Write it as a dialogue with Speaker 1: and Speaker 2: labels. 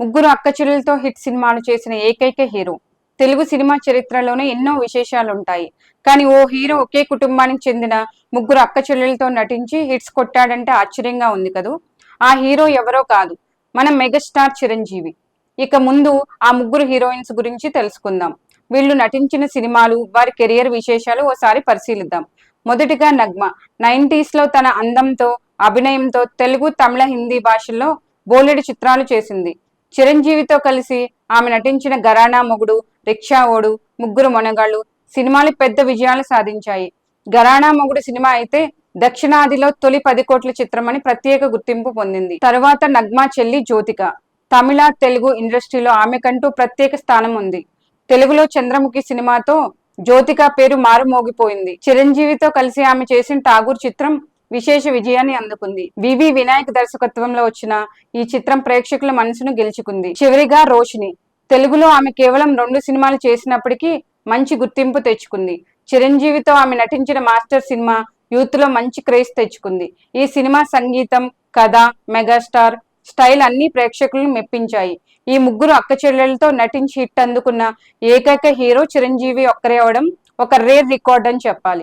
Speaker 1: ముగ్గురు అక్కచెల్లెలతో హిట్ సినిమాలు చేసిన ఏకైక హీరో. తెలుగు సినిమా చరిత్రలోనే ఎన్నో విశేషాలు ఉంటాయి కానీ ఓ హీరో ఒకే కుటుంబానికి చెందిన ముగ్గురు అక్క చెల్లెలతో నటించి హిట్స్ కొట్టాడంటే ఆశ్చర్యంగా ఉంది కదూ? ఆ హీరో ఎవరో కాదు. మన మెగాస్టార్ చిరంజీవి. ఇక ముందు ఆ ముగ్గురు హీరోయిన్స్ గురించి తెలుసుకుందాం. వీళ్ళు నటించిన సినిమాలు వారి కెరియర్ విశేషాలు ఓసారి పరిశీలిద్దాం. మొదటిగా నగ్మ. నైంటీస్లో తన అందంతో అభినయంతో తెలుగు తమిళ హిందీ భాషల్లో బోలెడు చిత్రాలు చేసింది. చిరంజీవితో కలిసి ఆమె నటించిన గరానా మొగుడు రిక్షా ఓడు ముగ్గురు మొనగాళ్ళు సినిమాలు పెద్ద విజయాలు సాధించాయి. గరానా మొగుడు సినిమా అయితే దక్షిణాదిలో తొలి పది కోట్ల చిత్రమని ప్రత్యేక గుర్తింపు పొందింది. తరువాత నగ్మా చెల్లి జ్యోతిక. తమిళ తెలుగు ఇండస్ట్రీలో ఆమెకంటూ ప్రత్యేక స్థానం ఉంది. తెలుగులో చంద్రముఖి సినిమాతో జ్యోతిక పేరు మారుమోగిపోయింది. చిరంజీవితో కలిసి ఆమె చేసిన ఠాగూర్ చిత్రం విశేష విజయాన్ని అందుకుంది. వివి వినాయక్ దర్శకత్వంలో వచ్చిన ఈ చిత్రం ప్రేక్షకుల మనసును గెలుచుకుంది. చివరిగా రోషిని తెలుగులో ఆమె కేవలం రెండు సినిమాలు చేసినప్పటికీ మంచి గుర్తింపు తెచ్చుకుంది. చిరంజీవితో ఆమె నటించిన మాస్టర్ సినిమా యూత్లో మంచి క్రేజ్ తెచ్చుకుంది. ఈ సినిమా సంగీతం కథ మెగాస్టార్ స్టైల్ అన్ని ప్రేక్షకులను మెప్పించాయి. ఈ ముగ్గురు అక్క చెల్లెలతో నటించి హిట్ అందుకున్న ఏకైక హీరో చిరంజీవి ఒక్కరే అవడం ఒక రేర్ రికార్డ్ అని చెప్పాలి.